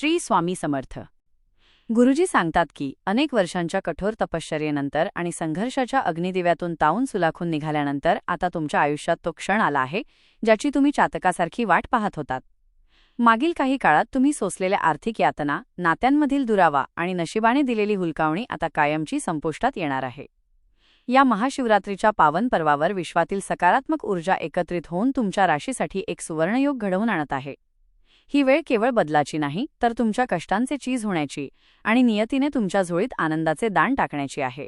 श्री स्वामी समर्थ. गुरुजी सांगतात की अनेक वर्षांच्या कठोर तपश्चर्येनंतर आणि संघर्षाच्या अग्निदिव्यातून तावून सुलाखून निघाल्यानंतर आता तुमच्या आयुष्यात तो क्षण आला आहे ज्याची तुम्ही चातकासारखी वाट पाहत होतात. मागील काही काळात तुम्ही सोसलेल्या आर्थिक यातना नात्यांमधील दुरावा आणि नशिबाने दिलेली हुलकावणी आता कायमची संपुष्टात येणार आहे. या महाशिवरात्रीच्या पावन पर्वावर विश्वातील सकारात्मक ऊर्जा एकत्रित होऊन तुमच्या राशीसाठी एक सुवर्णयोग घडवून आणत आहे. ही वेळ केवळ बदलाची नाही तर तुमच्या कष्टांचे चीज होण्याची आणि नियतीने तुमच्या झोळीत आनंदाचे दान टाकण्याची आहे.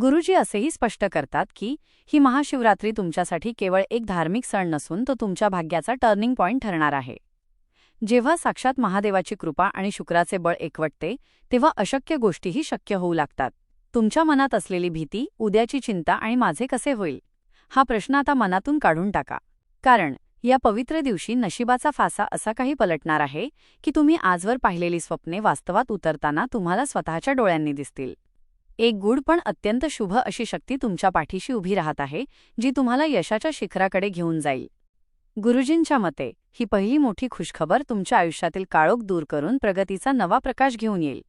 गुरुजी असेही स्पष्ट करतात की ही महाशिवरात्री तुमच्यासाठी केवळ एक धार्मिक सण नसून तो तुमच्या भाग्याचा टर्निंग पॉइंट ठरणार आहे. जेव्हा साक्षात महादेवाची कृपा आणि शुक्राचे बळ एकवटते तेव्हा अशक्य गोष्टीही शक्य होऊ लागतात. तुमच्या मनात असलेली भीती उद्याची चिंता आणि माझे कसे होईल? हा प्रश्न आता मनातून काढून टाका. कारण या पवित्र दिवशी नशिबाचा फासा असा काही पलटणार आहे की तुम्ही आजवर पाहिलेली स्वप्ने वास्तवात उतरताना तुम्हाला स्वतःच्या डोळ्यांनी दिसतील. एक गूढ पण अत्यंत शुभ अशी शक्ती तुमच्या पाठीशी उभी राहत आहे जी तुम्हाला यशाच्या शिखराकडे घेऊन जाईल. गुरुजींच्या मते ही पहिली मोठी खुशखबर तुमच्या आयुष्यातील काळोख दूर करून प्रगतीचा नवा प्रकाश घेऊन येईल.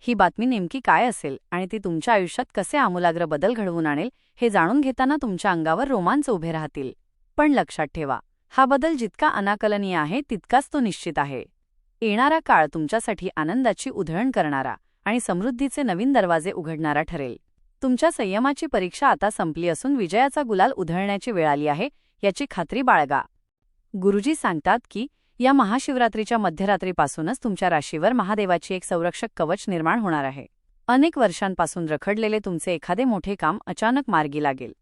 ही बातमी नेमकी काय असेल आणि ती तुमच्या आयुष्यात कसे आमूलाग्र बदल घडवून आणेल हे जाणून घेताना तुमच्या अंगावर रोमांच उभे राहतील. पण लक्षात ठेवा हा बदल जितका अनाकलनीय आहे तितकाच तो निश्चित आहे. येणारा काळ तुमच्यासाठी आनंदाची उधळण करणारा आणि समृद्धीचे नवीन दरवाजे उघडणारा ठरेल. तुमच्या संयमाची परीक्षा आता संपली असून विजयाचा गुलाल उधळण्याची वेळ आली आहे याची खात्री बाळगा. गुरुजी सांगतात की या महाशिवरात्रीच्या मध्यरात्रीपासूनच तुमच्या राशीवर महादेवाची एक संरक्षक कवच निर्माण होणार आहे. अनेक वर्षांपासून रखडलेले तुमचे एखादे मोठे काम अचानक मार्गी लागेल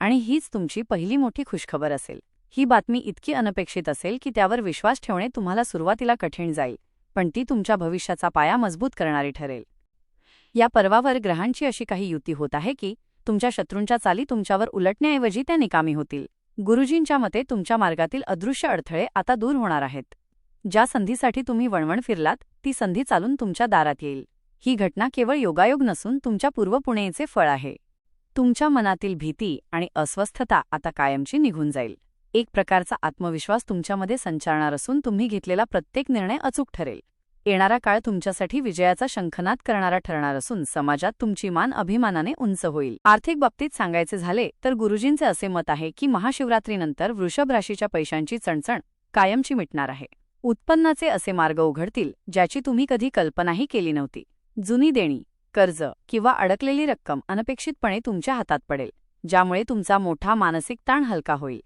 आणि हीच तुमची पहिली मोठी खुशखबर असेल. ही बातमी इतकी अनपेक्षित असेल की त्यावर विश्वास ठेवणे तुम्हाला सुरुवातीला कठीण जाईल पण ती तुमच्या भविष्याचा पाया मजबूत करणारी ठरेल. या पर्वावर ग्रहांची अशी काही युती होत आहे की तुमच्या शत्रूंच्या चाली तुमच्यावर उलटण्याऐवजी त्या निकामी होतील. गुरुजींच्या मते तुमच्या मार्गातील अदृश्य अडथळे आता दूर होणार आहेत. ज्या संधीसाठी तुम्ही वणवण फिरलात ती संधी चालून तुमच्या दारात येईल. ही घटना केवळ योगायोग नसून तुमच्या पूर्वपुणेचे फळ आहे. तुमच्या मनातील भीती आणि अस्वस्थता आता कायमची निघून जाईल. एक प्रकारचा आत्मविश्वास तुमच्यामध्ये संचारणार असून तुम्ही घेतलेला प्रत्येक निर्णय अचूक ठरेल. येणारा काळ तुमच्यासाठी विजयाचा शंखनाद करणारा ठरणार असून समाजात तुमची मान अभिमानाने उंच होईल. आर्थिक बाबतीत सांगायचे झाले तर गुरुजींचे असे मत आहे की महाशिवरात्रीनंतर वृषभ राशीच्या पैशांची चणचण कायमची मिटणार आहे. उत्पन्नाचे असे मार्ग उघडतील ज्याची तुम्ही कधी कल्पनाही केली नव्हती. जुनी देणी कर्ज किंवा अडकलेली रक्कम अनपेक्षितपणे तुमच्या हातात पडेल ज्यामुळे तुमचा मोठा मानसिक ताण हलका होईल.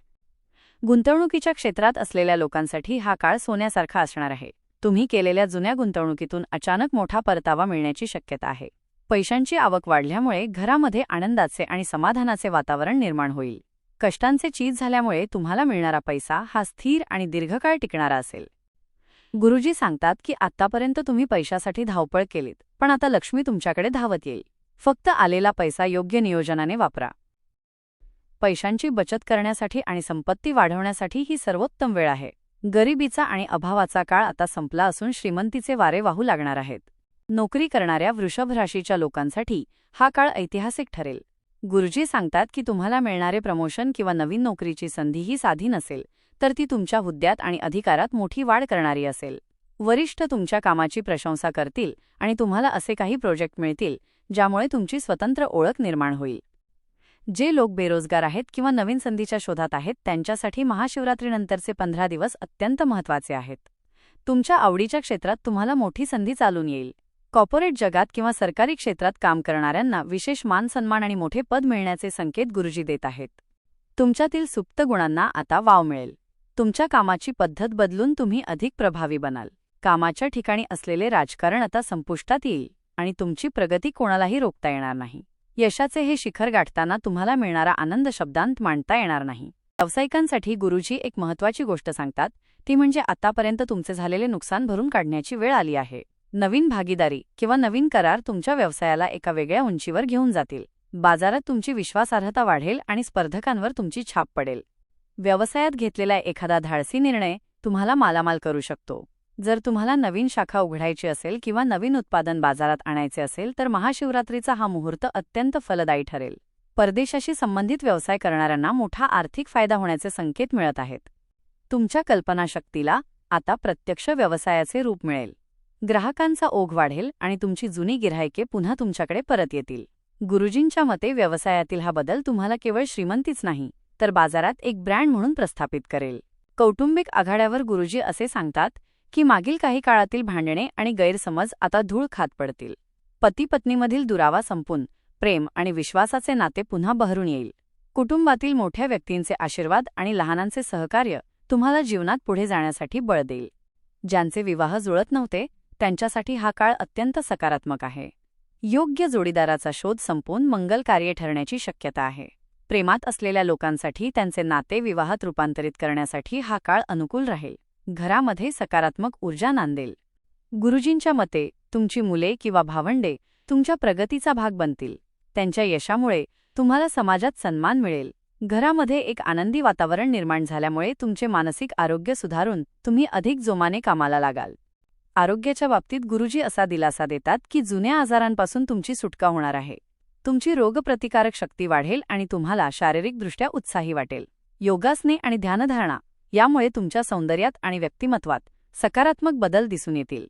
गुंतवणुकीच्या क्षेत्रात असलेल्या लोकांसाठी हा काळ सोन्यासारखा असणार आहे. तुम्ही केलेल्या जुन्या गुंतवणुकीतून अचानक मोठा परतावा मिळण्याची शक्यता आहे. पैशांची आवक वाढल्यामुळे घरामध्ये आनंदाचे आणि समाधानाचे वातावरण निर्माण होईल. कष्टांचे चीज झाल्यामुळे तुम्हाला मिळणारा पैसा हा स्थिर आणि दीर्घकाळ टिकणारा असेल. गुरुजी सांगतात की आत्तापर्यंत तुम्ही पैशासाठी धावपळ केलीत पण आता लक्ष्मी तुमच्याकडे धावत येईल. फक्त आलेला पैसा योग्य नियोजनाने वापरा. पैशांची बचत करण्यासाठी आणि संपत्ती वाढवण्यासाठी ही सर्वोत्तम वेळ आहे. गरिबीचा आणि अभावाचा काळ आता संपला असून श्रीमंतीचे वारे वाहू लागणार आहेत. नोकरी करणाऱ्या वृषभ राशीच्या लोकांसाठी हा काळ ऐतिहासिक ठरेल. गुरुजी सांगतात की तुम्हाला मिळणारे प्रमोशन किंवा नवीन नोकरीची संधी ही साधी नसेल तर ती तुमच्या हुद्द्यात आणि अधिकारात मोठी वाढ करणारी असेल. वरिष्ठ तुमच्या कामाची प्रशंसा करतील आणि तुम्हाला असे काही प्रोजेक्ट मिळतील ज्यामुळे तुमची स्वतंत्र ओळख निर्माण होईल. जे लोक बेरोजगार आहेत किंवा नवीन संधीच्या शोधात आहेत त्यांच्यासाठी महाशिवरात्रीनंतरचे पंधरा दिवस अत्यंत महत्त्वाचे आहेत. तुमच्या आवडीच्या क्षेत्रात तुम्हाला मोठी संधी चालून येईल. कॉर्पोरेट जगात किंवा सरकारी क्षेत्रात काम करणाऱ्यांना विशेष मान सन्मान आणि मोठे पद मिळण्याचे संकेत गुरुजी देत आहेत. तुमच्यातील सुप्त गुणांना आता वाव मिळेल. तुमच्या कामाची पद्धत बदलून तुम्ही अधिक प्रभावी बनाल. कामाच्या ठिकाणी असलेले राजकारण आता संपुष्टात येईल आणि तुमची प्रगती कोणालाही रोखता येणार नाही. यशाचे हे शिखर गाठताना तुम्हाला मिळणारा आनंद शब्दांत मांडता येणार नाही. व्यावसायिकांसाठी गुरुजी एक महत्वाची गोष्ट सांगतात. ती म्हणजे आतापर्यंत तुमचे झालेले नुकसान भरून काढण्याची वेळ आली आहे. नवीन भागीदारी किंवा नवीन करार तुमच्या व्यवसायाला एका वेगळ्या उंचीवर घेऊन जातील. बाजारात तुमची विश्वासार्हता वाढेल आणि स्पर्धकांवर तुमची छाप पडेल. व्यवसायात घेतलेला एखादा धाडसी निर्णय तुम्हाला मालामाल करू शकतो. जर तुम्हाला नवीन शाखा उघडायची असेल किंवा नवीन उत्पादन बाजारात आणायचे असेल तर महाशिवरात्रीचा हा मुहूर्त अत्यंत फलदायी ठरेल. परदेशाशी संबंधित व्यवसाय करणाऱ्यांना मोठा आर्थिक फायदा होण्याचे संकेत मिळत आहेत. तुमच्या कल्पनाशक्तीला आता प्रत्यक्ष व्यवसायाचे रूप मिळेल. ग्राहकांचा ओघ वाढेल आणि तुमची जुनी गिऱ्हाईके पुन्हा तुमच्याकडे परत येतील. गुरुजींच्या मते व्यवसायातील हा बदल तुम्हाला केवळ श्रीमंतीच नाही तर बाजारात एक ब्रँड म्हणून प्रस्थापित करेल. कौटुंबिक आघाड्यावर गुरुजी असे सांगतात की मागील काही काळातील भांडणे आणि गैरसमज आता धूळ खात पडतील. पती पत्नीमधील दुरावा संपून प्रेम आणि विश्वासाचे नाते पुन्हा बहरून येईल. कुटुंबातील मोठ्या व्यक्तींचे आशीर्वाद आणि लहानांचे सहकार्य तुम्हाला जीवनात पुढे जाण्यासाठी बळ देईल. ज्यांचे विवाह जुळत नव्हते त्यांच्यासाठी हा काळ अत्यंत सकारात्मक आहे. योग्य जोडीदाराचा शोध संपून मंगल कार्य ठरण्याची शक्यता आहे. प्रेमात असलेल्या लोकांसाठी त्यांचे नाते विवाहात रूपांतरित करण्यासाठी हा काळ अनुकूल राहील. घरामध्ये सकारात्मक ऊर्जा नांदेल. गुरुजींच्या मते तुमची मुले किंवा भावंडे तुमच्या प्रगतीचा भाग बनतील. त्यांच्या यशामुळे तुम्हाला समाजात सन्मान मिळेल. घरामध्ये एक आनंदी वातावरण निर्माण झाल्यामुळे तुमचे मानसिक आरोग्य सुधारून तुम्ही अधिक जोमाने कामाला लागाल. आरोग्याच्या बाबतीत गुरुजी असा दिलासा देतात की जुन्या आजारांपासून तुमची सुटका होणार आहे. तुमची रोगप्रतिकारक शक्ती वाढेल आणि तुम्हाला शारीरिकदृष्ट्या उत्साही वाटेल. योगासने आणि ध्यानधारणा यामुळे तुमच्या सौंदर्यात आणि व्यक्तिमत्वात सकारात्मक बदल दिसून येतील.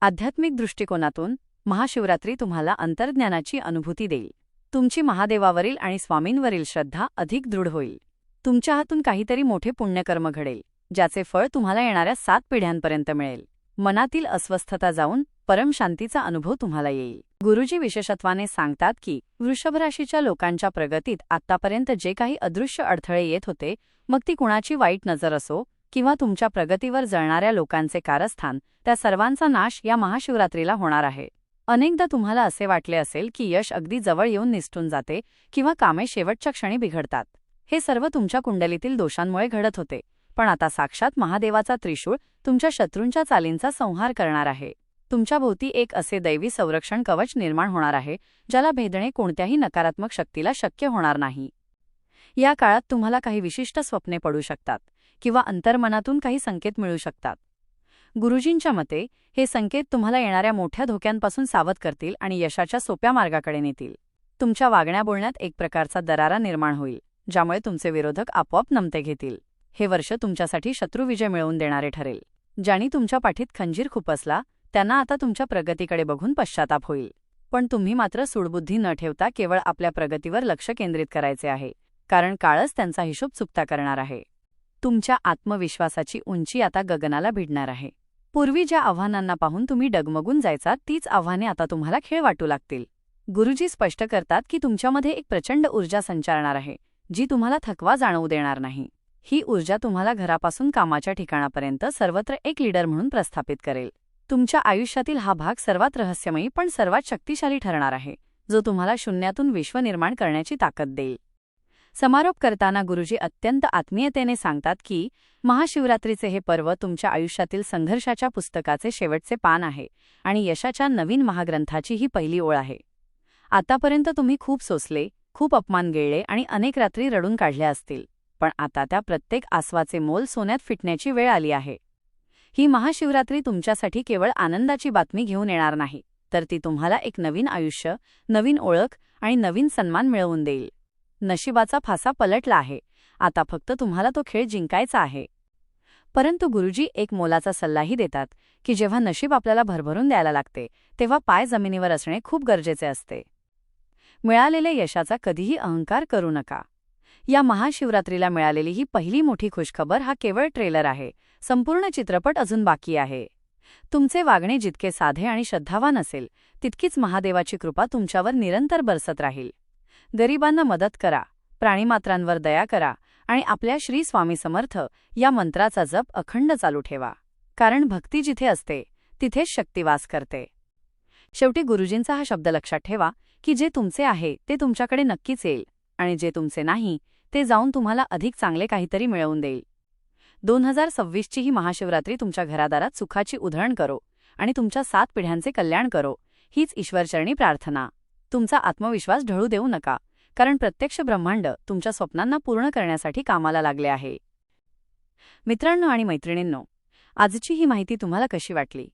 आध्यात्मिक दृष्टिकोनातून महाशिवरात्री तुम्हाला अंतर्ज्ञानाची अनुभूती देईल. तुमची महादेवावरील आणि स्वामींवरील श्रद्धा अधिक दृढ होईल. तुमच्या हातून काहीतरी मोठे पुण्यकर्म घडेल ज्याचे फळ तुम्हाला येणाऱ्या सात पिढ्यांपर्यंत मिळेल. मनातील अस्वस्थता जाऊन परमशांतीचा अनुभव तुम्हाला येईल. गुरुजी विशेषत्वाने सांगतात की वृषभ राशीच्या लोकांच्या प्रगतीत आतापर्यंत जे काही अदृश्य अडथळे येत होते मग ती कुणाची वाईट नजर असो किंवा तुमच्या प्रगतीवर जळणाऱ्या लोकांचे कारस्थान त्या सर्वांचा नाश या महाशिवरात्रीला होणार आहे. अनेकदा तुम्हाला असे वाटले असेल की यश अगदी जवळ येऊन निसटून जाते किंवा कामे शेवटच्या क्षणी बिघडतात. हे सर्व तुमच्या कुंडलीतील दोषांमुळे घडत होते. पण आता साक्षात महादेवाचा त्रिशूळ तुमच्या शत्रूंच्या चालींचा संहार करणार आहे. तुमच्या भोवती एक असे दैवी संरक्षण कवच निर्माण होणार आहे ज्याला भेदणे कोणत्याही नकारात्मक शक्तीला शक्य होणार नाही. या काळात तुम्हाला काही विशिष्ट स्वप्ने पडू शकतात किंवा अंतर्मनातून काही संकेत मिळू शकतात. गुरुजींच्या मते हे संकेत तुम्हाला येणाऱ्या मोठ्या धोक्यांपासून सावध करतील आणि यशाच्या सोप्या मार्गाकडे नेतील. तुमच्या वागण्या बोलण्यात एक प्रकारचा दरारा निर्माण होईल ज्यामुळे तुमचे विरोधक आपोआप नमते घेतील. हे वर्ष तुमच्यासाठी शत्रुविजय मिळवून देणारे ठरेल ज्यांनी तुमच्या पाठीत खंजीर खुपसला त्यांना आता तुमच्या प्रगतीकडे बघून पश्चाताप होईल. पण तुम्ही मात्र सुडबुद्धी न ठेवता केवळ आपल्या प्रगतीवर लक्ष केंद्रित करायचे आहे कारण काळच त्यांचा हिशोब चुकता करणार आहे. तुमच्या आत्मविश्वासाची उंची आता गगनाला भिडणार आहे. पूर्वी ज्या आव्हानांना पाहून तुम्ही डगमगून जायचा तीच आव्हाने आता तुम्हाला खेळ वाटू लागतील. गुरुजी स्पष्ट करतात की तुमच्यामध्ये एक प्रचंड ऊर्जा संचारणार आहे जी तुम्हाला थकवा जाणवू देणार नाही. ही ऊर्जा तुम्हाला घरापासून कामाच्या ठिकाणापर्यंत सर्वत्र एक लीडर म्हणून प्रस्थापित करेल. तुमच्या आयुष्यातील हा भाग सर्वात रहस्यमयी पण सर्वात शक्तिशाली ठरणार आहे जो तुम्हाला शून्यातून विश्व निर्माण करण्याची ताकद देईल. समारोप करताना गुरुजी अत्यंत आत्मीयतेने सांगतात की महाशिवरात्रीचे हे पर्व तुमच्या आयुष्यातील संघर्षाच्या पुस्तकाचे शेवटचे पान आहे आणि यशाच्या नवीन महाग्रंथाची ही पहिली ओळ आहे. आतापर्यंत तुम्ही खूप सोसले खूप अपमान गेळले आणि अनेक रात्री रडून काढल्या असतील पण आता त्या प्रत्येक आसवाचे मोल सोन्यात फिटण्याची वेळ आली आहे. ही महाशिवरात्री तुमच्यासाठी केवळ आनंदाची बातमी घेऊन येणार नाही तर ती तुम्हाला एक नवीन आयुष्य नवीन ओळख आणि नवीन सन्मान मिळवून देईल. नशिबाचा फासा पलटला आहे. आता फक्त तुम्हाला तो खेळ जिंकायचा आहे. परंतु गुरुजी एक मोलाचा सल्लाही देतात की जेव्हा नशीब आपल्याला भरभरून द्यायला लागते तेव्हा पाय जमिनीवर असणे खूप गरजेचे असते. मिळालेल्या यशाचा कधीही अहंकार करू नका. या महाशिवरात्रीला मिळालेली ही पहिली मोठी खुशखबर हा केवळ ट्रेलर आहे. संपूर्ण चित्रपट अजून बाकी आहे. तुमचे वागणे जितके साधे आणि श्रद्धावान असेल तितकीच महादेवाची कृपा तुमच्यावर निरंतर बरसत राहील. गरिबांना मदत करा प्राणीमात्रांवर दया करा आणि आपल्या श्री स्वामी समर्थ या मंत्राचा जप अखंड चालू ठेवा. कारण भक्ती जिथे असते तिथेच शक्तिवास करते. शेवटी गुरुजींचा हा शब्द लक्षात ठेवा की जे तुमचे आहे ते तुमच्याकडे नक्कीच येईल आणि जे तुमचे नाही ते जाऊन तुम्हाला अधिक चांगले काहीतरी मिळवून देईल. दोन हजार सव्वीसची ही महाशिवरात्री तुमच्या घरादारात सुखाची उधळण करो आणि तुमच्या सात पिढ्यांचे कल्याण करो. हीच ईश्वरचरणी प्रार्थना. तुमचा आत्मविश्वास ढळू देऊ नका कारण प्रत्यक्ष ब्रह्मांड तुमच्या स्वप्नांना पूर्ण करण्यासाठी कामाला लागले आहे. मित्रांनो आणि मैत्रिणींनो आजची ही माहिती तुम्हाला कशी वाटली?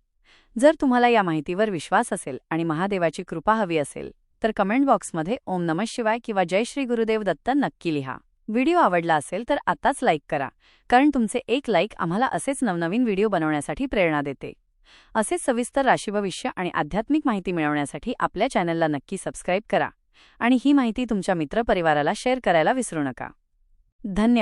जर तुम्हाला या माहितीवर विश्वास असेल आणि महादेवाची कृपा हवी असेल तर कमेंट बॉक्समध्ये ओम नमः शिवाय किंवा जय श्री गुरुदेव दत्त नक्की लिहा. व्हिडिओ आवडला असेल तर आताच लाईक करा. कारण तुमचे एक लाईक आम्हाला असेच नवनवीन व्हिडिओ बनवण्यासाठी प्रेरणा देते. असेच सविस्तर राशीभविष्य आणि आध्यात्मिक माहिती मिळवण्यासाठी आपल्या चॅनलला नक्की सबस्क्राईब करा. आणि ही माहिती तुमच्या मित्रपरिवाराला शेअर करायला विसरू नका. धन्यवाद.